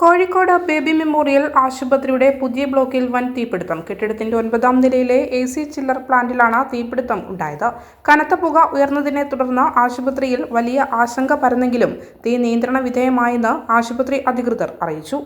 Kozhikode baby memorial ആശുപത്രിയുടെ പുതിയ ബ്ലോക്കിൽ വൻ തീപിടുത്തം. കെട്ടിടത്തിന്റെ ഒൻപതാം നിലയിലെ എ സി ചില്ലർ പ്ലാന്റിലാണ് തീപിടുത്തം ഉണ്ടായത്. കനത്ത പുക ഉയർന്നതിനെ തുടർന്ന് ആശുപത്രിയിൽ വലിയ ആശങ്ക പരന്നെങ്കിലും തീ നിയന്ത്രണ വിധേയമായെന്ന് ആശുപത്രി അധികൃതർ അറിയിച്ചു.